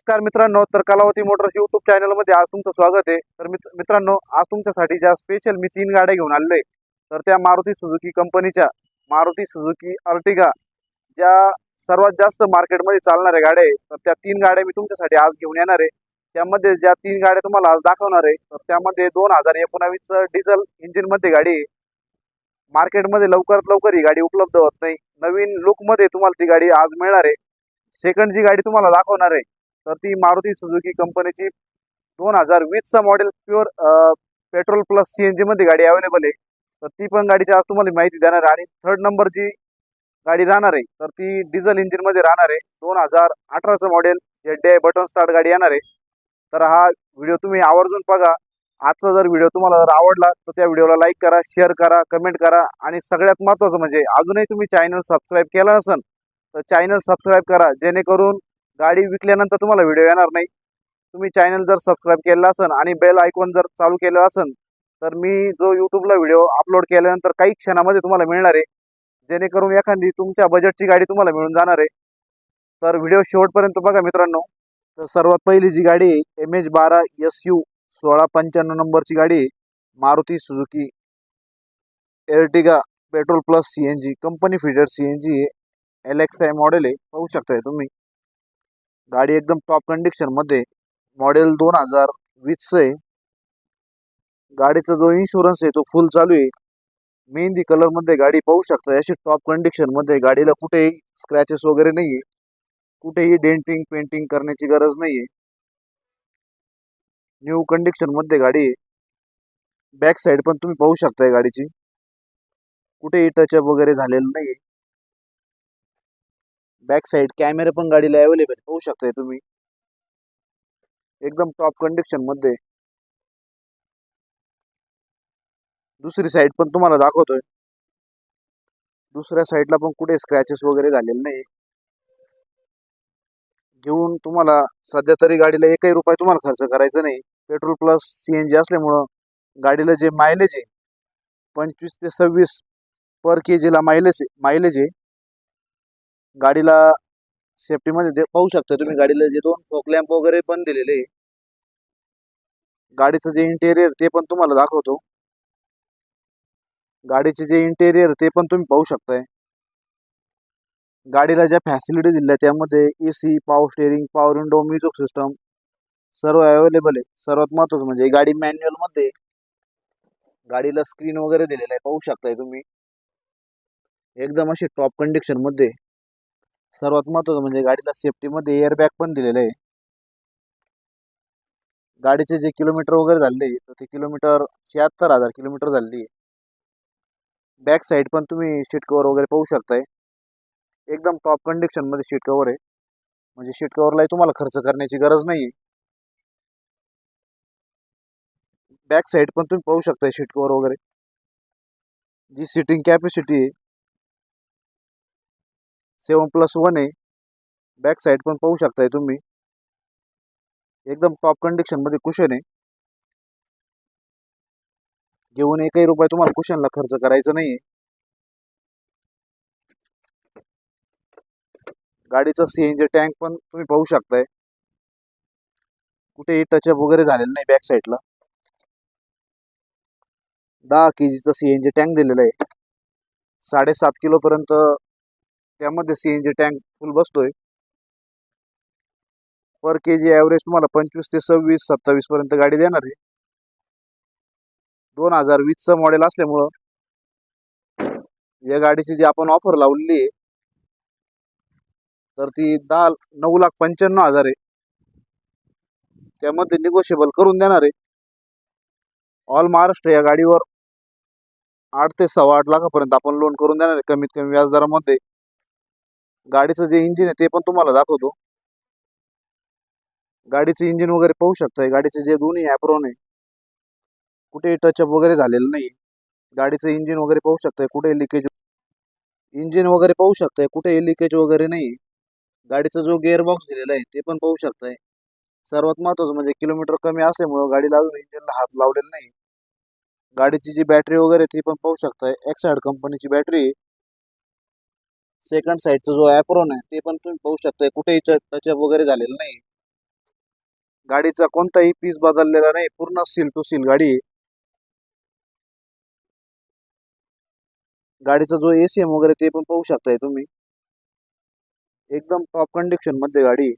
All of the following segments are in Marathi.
नमस्कार मित्रांनो तर कलावती मोटर्स युट्यूब चॅनलमध्ये आज तुमचं स्वागत आहे. तर मित्र मित्रांनो आज तुमच्यासाठी ज्या स्पेशल मी तीन गाड्या घेऊन आलेलो आहे तर त्या मारुती सुझुकी कंपनीच्या मारुती सुझुकी अर्टिगा ज्या सर्वात जास्त मार्केटमध्ये चालणाऱ्या गाड्या आहे तर त्या तीन गाड्या मी तुमच्यासाठी आज घेऊन येणार आहे. त्यामध्ये ज्या तीन गाड्या तुम्हाला आज दाखवणार आहे तर त्यामध्ये दोन हजार एकोणावीस डिझेल इंजिनमध्ये गाडी आहे. मार्केटमध्ये लवकरात लवकर ही गाडी उपलब्ध होत नाही. नवीन लुकमध्ये तुम्हाला ती गाडी आज मिळणार आहे. सेकंड जी गाडी तुम्हाला दाखवणार आहे तर ती मारुती सुझुकी कंपनीची दोन हजार वीसचा model pure petrol plus C N जीमध्ये गाडी अवेलेबल आहे. तर ती पण गाडीची आज तुम्हाला माहिती देणार आहे. आणि थर्ड नंबरची गाडी राहणार आहे तर ती डिझेल इंजिनमध्ये राहणार आहे. दोन हजार अठराचं model Z I button start गाडी येणार आहे. तर हा व्हिडिओ तुम्ही आवर्जून बघा. आजचा जर व्हिडिओ तुम्हाला जर आवडला तर त्या व्हिडिओला लाईक करा शेअर करा कमेंट करा. आणि सगळ्यात महत्त्वाचं म्हणजे अजूनही तुम्ही चॅनल सबस्क्राईब केला नसेल तर चॅनल सबस्क्राईब करा. जेणेकरून गाडी विकल्यानंतर तुम्हाला व्हिडिओ येणार नाही. तुम्ही चॅनल जर सबस्क्राईब केलेला असेल आणि बेल आयकॉन जर चालू केलं असेल तर मी जो यूट्यूबला व्हिडिओ अपलोड केल्यानंतर काही क्षणामध्ये तुम्हाला मिळणार आहे. जेणेकरून एखादी तुमच्या बजेटची गाडी तुम्हाला मिळून जाणार आहे. तर व्हिडिओ शेवटपर्यंत बघा मित्रांनो. तर सर्वात पहिली जी गाडी आहे एम एच बारा एस यू सोळा पंच्याण्णव नंबरची गाडी आहे Maruti Suzuki Ertiga petrol plus C N G company fitted C N G आहे. एल आय मॉडेल आहे पाहू शकताय तुम्ही. गाडी एकदम टॉप कंडिशनमध्ये मॉडेल दोन हजार वीसचं आहे. गाडीचा जो इन्शुरन्स आहे तो फुल चालू आहे. मेहंदी कलरमध्ये गाडी पाहू शकता. अशी टॉप कंडिशनमध्ये गाडीला कुठेही स्क्रॅचेस वगैरे नाही आहे कुठेही डेंटिंग पेंटिंग करण्याची गरज नाही आहे न्यू कंडिशनमध्ये गाडी आहे. बॅक साईड पण तुम्ही पाहू शकताय गाडीची. कुठेही टचअप वगैरे झालेलं नाही आहे बॅक साईड कॅमेरे पण गाडीला अवेलेबल पाहू शकताय तुम्ही. एकदम टॉप कंडिशनमध्ये. दुसरी साईड पण तुम्हाला दाखवतोय. दुसऱ्या साईडला पण कुठे स्क्रॅचेस वगैरे झालेले नाही घेऊन तुम्हाला सध्या तरी गाडीला एकही रुपये तुम्हाला खर्च करायचा नाही. Petrol plus C N G असल्यामुळं गाडीला जे मायलेज आहे पंचवीस ते सव्वीस पर के जीला मायलेज मायलेज आहे. गाडीला सेफ्टीमध्ये दे पाहू शकता तुम्ही गाडीला जे दोन फोक लॅम्प वगैरे पण दिलेले आहे. गाडीचं जे इंटेरियर ते पण तुम्हाला दाखवतो. गाडीचे जे इंटेरियर ते पण तुम्ही पाहू शकताय. गाडीला ज्या फॅसिलिटी दिल्या त्यामध्ये A C power steering power window music system सर्व अवेलेबल आहे. सर्वात महत्वाचं म्हणजे गाडी मॅन्युअलमध्ये गाडीला स्क्रीन वगैरे दिलेलं आहे. पाहू शकताय तुम्ही. एकदम अशी टॉप कंडिशनमध्ये सर्वात महत्वाचं म्हणजे गाडीला सेफ्टीमध्ये एअरबॅग पण दिलेलं आहे. गाडीचे जे किलोमीटर वगैरे झाले तर ते किलोमीटर शहात्तर हजार किलोमीटर झालेली आहे. बॅक साईड पण तुम्ही सीट कवर वगैरे पाहू शकताय. एकदम टॉप कंडिशनमध्ये सीट कवर आहे. म्हणजे सीट कवरलाही तुम्हाला खर्च करण्याची गरज नाही आहे बॅक साईड पण तुम्ही पाहू शकताय सीट कवर वगैरे. जी सिटिंग कॅपॅसिटी आहे सेवन प्लस वन आहे. बॅक साईड पण पाहू शकताय तुम्ही. एकदम टॉप कंडिशनमध्ये कुशन आहे. घेऊन एकही रुपये तुम्हाला कुशनला खर्च करायचा नाही गाडीचा सी एन जी टँक पण तुम्ही पाहू शकताय. कुठेही टचअप वगैरे झालेलं नाही बॅक साईडला दहा के जीचा सी एन जी टँक दिलेला आहे. साडेसात किलोपर्यंत त्यामध्ये C N G tank full बसतोय. पर के जी ॲव्हरेज तुम्हाला पंचवीस ते सव्वीस सत्तावीस पर्यंत गाडी देणार आहे. दोन हजार वीसचं मॉडेल असल्यामुळं या गाडीची जी आपण ऑफर लावलेली आहे तर ती दहा नऊ लाख पंच्याण्णव हजार आहे. त्यामध्ये निगोशिएबल करून देणार आहे. ऑल महाराष्ट्र या गाडीवर आठ ते सव्वा आठ लाखापर्यंत आपण लोन करून देणार आहे. कमीत कमी व्याजदरामध्ये. गाडीचं जे इंजिन आहे ते पण तुम्हाला दाखवतो. गाडीचं इंजिन वगैरे पाहू शकताय. गाडीचे जे दोन्ही ॲप्रॉन आहे कुठेही टचअप वगैरे झालेलं नाही. गाडीचं इंजिन वगैरे पाहू शकताय. कुठे लिकेज इंजिन वगैरे पाहू शकताय. कुठे लिकेज वगैरे नाही. गाडीचा जो गिअर बॉक्स दिलेला आहे ते पण पाहू शकताय. सर्वात महत्वाचं म्हणजे किलोमीटर कमी असल्यामुळं गाडीला अजून इंजिनला हात लावलेला नाही. गाडीची जी बॅटरी वगैरे ती पण पाहू शकताय. एक्साइड कंपनीची बॅटरी सेकंड साईडचा जो ॲप्रोन आहे ते पण तुम्ही पाहू शकताय. कुठेही टचअप वगैरे झालेलं नाही. गाडीचा कोणताही पीस बदललेला नाही. पूर्ण सील टू सील गाडी. आहे गाडीचा जो एसीएम वगैरे ते पण पाहू शकताय तुम्ही. एकदम टॉप कंडिशनमध्ये गाडी.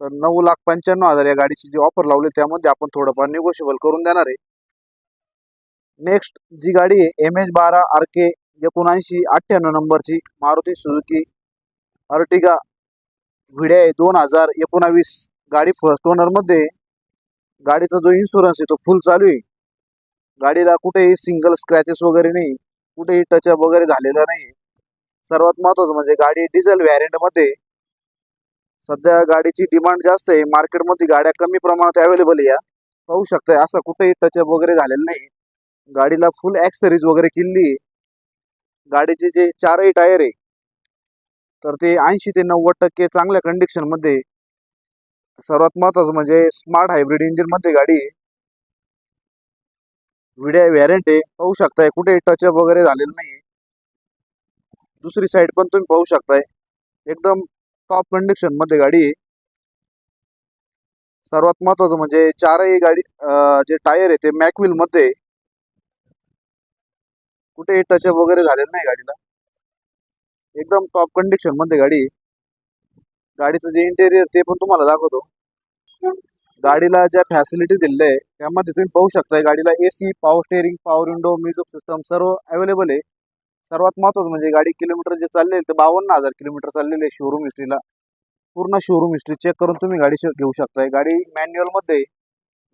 तर नऊ लाख पंच्याण्णव हजार या गाडीची जी ऑफर लावली त्यामध्ये आपण थोडंफार निगोशिएबल करून देणार आहे. नेक्स्ट जी गाडी आहे एम एच बारा आर के एकोणऐंशी अठ्ठ्याण्णव नंबरची मारुती सुझुकी अर्टिगा व्हिडे दोन हजार एकोणावीस गाडी फर्स्ट ओनरमध्ये गाडीचा जो इन्शुरन्स आहे तो फुल चालू आहे. गाडीला कुठेही सिंगल स्क्रॅचेस वगैरे नाही. कुठेही टचअप वगैरे झालेला नाही सर्वात महत्वाचं म्हणजे गाडी डिझेल व्हॅरियंटमध्ये सध्या गाडीची डिमांड जास्त आहे. मार्केटमध्ये गाड्या कमी प्रमाणात अवेलेबल आहे या. पाहू शकताय असं कुठेही टचअप वगैरे झालेलं नाही. गाडीला फुल ॲक्सेरीज वगैरे केली आहे. गाडीचे जे चारही टायर आहे तर ते ऐंशी ते नव्वद टक्के चांगल्या कंडिशनमध्ये सर्वात महत्वाचं म्हणजे स्मार्ट हायब्रिड इंजिनमध्ये गाडी विड्या व्हिडिओ आहे पाहू शकताय कुठे टचअप वगैरे झालेलं नाही दुसरी साईड पण तुम्ही पाहू शकताय एकदम टॉप कंडिशनमध्ये गाडी आहे. सर्वात महत्वाचं म्हणजे चारही गाडी जे टायर आहे ते मॅकविलमध्ये आहे. कुठेही टचअप वगैरे झालेलं नाही गाडीला. एकदम टॉप कंडिशनमध्ये गाडी. गाडीचं जे इंटेरियर ते पण तुम्हाला दाखवतो. गाडीला ज्या फॅसिलिटी दिलेल्या आहे त्यामध्ये तुम्ही पाहू शकताय गाडीला AC power steering power window music system सर्व अवेलेबल आहे. सर्वात महत्वाचं म्हणजे गाडी किलोमीटर जे चालले ते बावन्न हजार किलोमीटर चाललेले आहे शोरूम हिस्ट्रीला पूर्ण शोरूम हिस्ट्री चेक करून तुम्ही गाडी घेऊ शकताय. गाडी मॅन्युअलमध्ये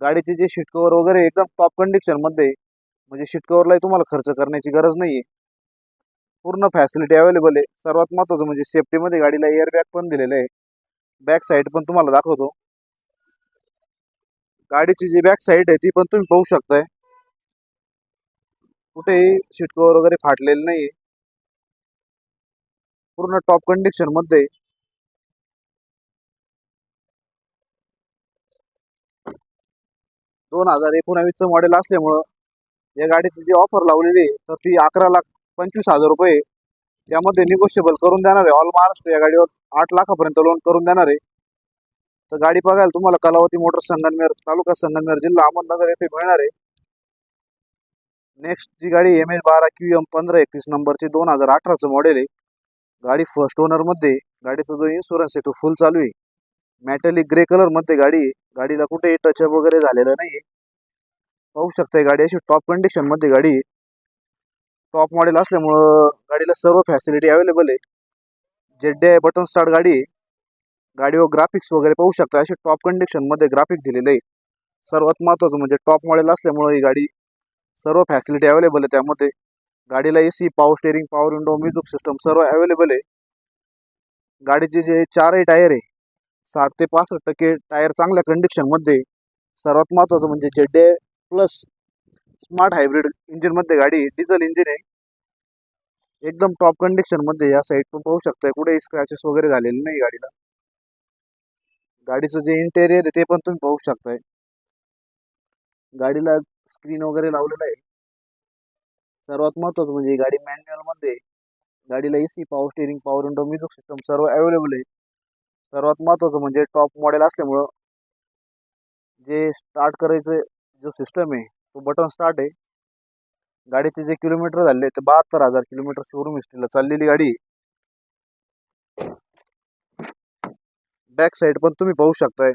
गाडीचे जे शीट कव्हर वगैरे एकदम टॉप कंडिशनमध्ये म्हणजे शिटकवरलाही तुम्हाला खर्च करण्याची गरज नाहीये. पूर्ण फॅसिलिटी अवेलेबल आहे. सर्वात महत्वाचं म्हणजे सेफ्टीमध्ये गाडीला एअरबॅग पण दिलेलं आहे. बॅक साईड पण तुम्हाला दाखवतो. गाडीची जी बॅक साईड आहे ती पण तुम्ही पाहू शकताय. कुठेही शिटकवर वगैरे फाटलेलं नाही पूर्ण टॉप कंडिशनमध्ये दोन हजार एकोणावीसचं मॉडेल असल्यामुळं या गाडीची जी ऑफर लावलेली आहे तर ती अकरा लाख पंचवीस हजार रुपये त्यामध्ये निगोशिएबल करून देणार आहे. ऑल महाराष्ट्र या गाडीवर आठ लाखापर्यंत लोन करून देणार आहे. तर गाडी बघायला तुम्हाला कलावती मोटर संगनमेर तालुका संगनमेर जिल्हा अहमदनगर येथे मिळणार आहे. नेक्स्ट जी गाडी एम एच बारा क्यू एम पंधरा एकतीस नंबरची दोन हजार अठराचं मॉडेल आहे. गाडी फर्स्ट ओनरमध्ये गाडीचा जो इन्शुरन्स आहे तो फुल चालू आहे. मॅटेलिक ग्रे कलरमध्ये गाडी आहे. गाडीला कुठेही टचअप वगैरे झालेलं नाही पाहू शकताय गाडी अशी टॉप कंडिशनमध्ये गाडी. टॉप मॉडेल असल्यामुळं गाडीला सर्व फॅसिलिटी अवेलेबल आहे. जेड आहे बटन स्टार्ट गाडी आहे गाडीवर ग्राफिक्स वगैरे पाहू शकता अशी टॉप कंडिशनमध्ये ग्राफिक दिलेलं आहे. सर्वात महत्त्वाचं म्हणजे टॉप मॉडेल असल्यामुळं ही गाडी सर्व फॅसिलिटी अवेलेबल आहे त्यामध्ये. गाडीला A C power steering power window music system सर्व अवेलेबल आहे. गाडीचे जे चारही टायर आहे साठ ते पासष्ट टक्के टायर चांगल्या कंडिशनमध्ये सर्वात महत्त्वाचं म्हणजे जेड्डे प्लस स्मार्ट हायब्रिड इंजिनमध्ये गाडी डिझेल इंजिन आहे. एकदम टॉप कंडिशनमध्ये या साईड पण पाहू शकताय. कुठेही स्क्रॅचेस वगैरे झालेले नाही गाडीला. गाडीचं जे इंटेरियर आहे ते पण तुम्ही पाहू शकताय. गाडीला स्क्रीन वगैरे लावलेलं आहे. सर्वात महत्त्वाचं म्हणजे गाडी मॅन्युअलमध्ये आहे. गाडीला AC power steering power window music system सर्व अवेलेबल आहे. सर्वात महत्त्वाचं म्हणजे टॉप मॉडेल असल्यामुळं जे स्टार्ट करायचं जो सिस्टम आहे तो बटन स्टार्ट आहे. गाडीचे जे किलोमीटर झाले ते बहात्तर हजार किलोमीटर शोरूम हिस्ट्रीला चाललेली गाडी बॅक साईड पण तुम्ही पाहू शकताय.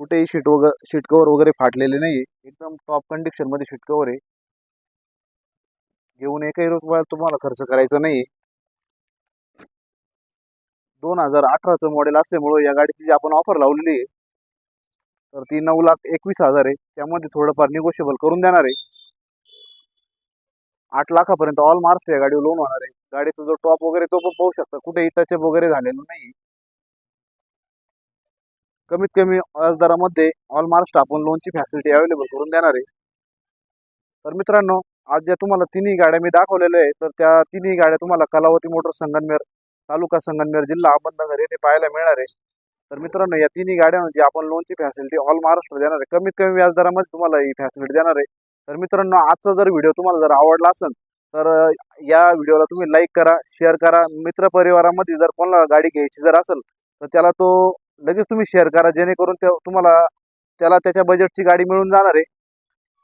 कुठेही शीट वगैरे शीट कवर वगैरे फाटलेले नाही एकदम टॉप कंडिशनमध्ये शीट कवर आहे. घेऊन एकही रुपया तुम्हाला खर्च करायचा नाही दोन हजार अठराचं मॉडेल असल्यामुळे या गाडीची जी आपण ऑफर लावलेली आहे तर ती नऊ लाख एकवीस हजार आहे. त्यामध्ये थोडंफार निगोशिएबल करून देणार आहे. आठ लाखापर्यंत ऑल मार्क्स या गाडीवर लोन होणार आहे. गाडीचा जो टॉप वगैरे तो पण पाहू शकता. कुठेही टचअप वगैरे झालेलो नाही कमीत कमी व्याजदरामध्ये ऑल मार्क्स आपण लोनची फॅसिलिटी अवेलेबल करून देणार आहे. तर मित्रांनो आज ज्या तुम्हाला तिन्ही गाड्या मी दाखवलेल्या आहे तर त्या तिन्ही गाड्या तुम्हाला कलावती मोटर संगनमेर तालुका संगनमेर जिल्हा अहमदनगर येथे पाहायला मिळणार आहे. तर मित्रांनो या तिन्ही गाड्या म्हणजे आपण लोनची फॅसिलिटी ऑल महाराष्ट्र देणार आहे. कमीत कमी व्याजदरामध्ये तुम्हाला ही फॅसिलिटी देणार आहे. तर मित्रांनो आजचा जर व्हिडिओ तुम्हाला जर आवडला असेल तर या व्हिडिओला तुम्ही लाईक करा शेअर करा. मित्र परिवारामध्ये जर कोणाला गाडी घ्यायची जर असेल तर त्याला तो लगेच तुम्ही शेअर करा. जेणेकरून त्या तुम्हाला त्याला त्याच्या बजेटची गाडी मिळून जाणार आहे.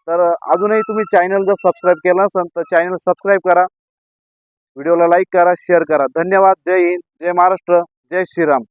तर अजूनही तुम्ही चॅनल जर सबस्क्राईब केलं असेल तर चॅनल सबस्क्राईब करा. व्हिडिओला लाईक करा शेअर करा. धन्यवाद. जय हिंद. जय महाराष्ट्र. जय श्रीराम.